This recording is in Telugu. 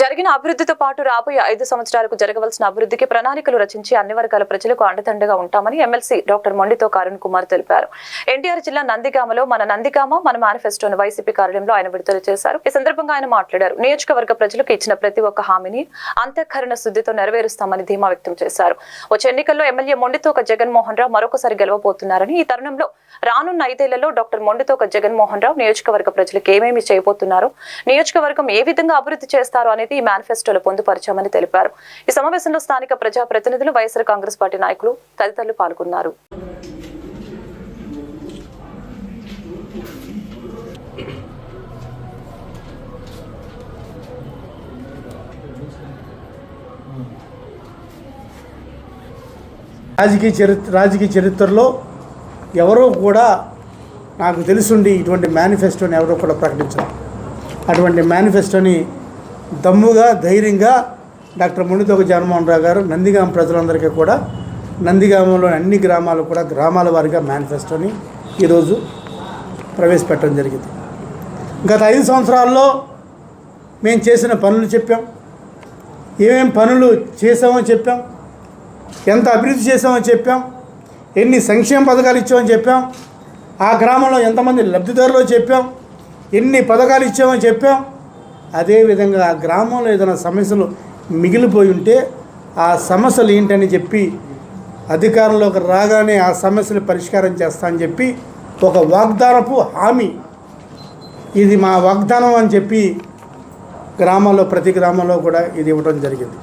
జరిగిన అభివృద్ధితో పాటు రాబోయే ఐదు సంవత్సరాలకు జరగవలసిన అభివృద్ధికి ప్రణాళికలు రచించి అన్ని వర్గాల ప్రజలకు అండదండగా ఉంటామని ఎమ్మెల్సీ డాక్టర్ మొండితో అరుణ్ కుమార్ తెలిపారు. ఎన్టీఆర్ జిల్లా నందిగామలో మన నందిగామ మన మేనిఫెస్టోను వైసీపీ కార్యాలయంలో ఆయన విడుదల చేశారు. ఈ సందర్భంగా ఆయన మాట్లాడారు. నియోజకవర్గ ప్రజలకు ఇచ్చిన ప్రతి ఒక్క హామీని అంతఃకరణ శుద్ధితో నెరవేరుస్తామని ధీమా వ్యక్తం చేశారు. వచ్చే ఎన్నికల్లో ఎమ్మెల్యే మొండితోక జగన్మోహన్ రావు మరొకసారి గెలవబోతున్నారని ఈ తరుణంలో రానున్న ఐదేళ్ళలో డాక్టర్ మొండితోక జగన్మోహన్ రావు నియోజకవర్గ ప్రజలకు ఏమేమి చేయబోతున్నారు నియోజకవర్గం ఏ విధంగా అభివృద్ధి చేస్తారు అనేది ఈ మేనిఫెస్టోలో పొందుపరిచామని తెలిపారు. ఈ సమావేశంలో స్థానిక ప్రజాప్రతినిధులు వైఎస్ఆర్ కాంగ్రెస్ పార్టీ నాయకులు తదితరులు పాల్గొన్నారు. రాజకీయ చరిత్ర రాజకీయ చరిత్రలో ఎవరో కూడా నాకు తెలుసుండి ఇటువంటి మేనిఫెస్టోని ఎవరో కూడా ప్రకటించరు. అటువంటి మేనిఫెస్టోని దమ్ముగా ధైర్యంగా డాక్టర్ మునితోక జగన్మోహన్ రావు గారు నందిగామ ప్రజలందరికీ కూడా నందిగామంలోని అన్ని గ్రామాలు కూడా గ్రామాల వారిగా మేనిఫెస్టోని ఈరోజు ప్రవేశపెట్టడం జరిగింది. గత ఐదు సంవత్సరాల్లో మేము చేసిన పనులు చెప్పాం. ఏమేం పనులు చేసామో చెప్పాం. ఎంత అభివృద్ధి చేసామో చెప్పాం. ఎన్ని సంక్షేమ పథకాలు ఇచ్చామని చెప్పాం. ఆ గ్రామంలో ఎంతమంది లబ్ధిదారులో చెప్పాం. ఎన్ని పథకాలు ఇచ్చామో చెప్పాం. అదేవిధంగా ఆ గ్రామంలో ఏదైనా సమస్యలు మిగిలిపోయి ఉంటే ఆ సమస్యలు ఏంటని చెప్పి అధికారంలోకి రాగానే ఆ సమస్యలు పరిష్కారం చేస్తా అని చెప్పి ఒక వాగ్దానపు హామీ. ఇది మా వాగ్దానం అని చెప్పి గ్రామంలో ప్రతి గ్రామంలో కూడా ఇది ఇవ్వడం జరిగింది.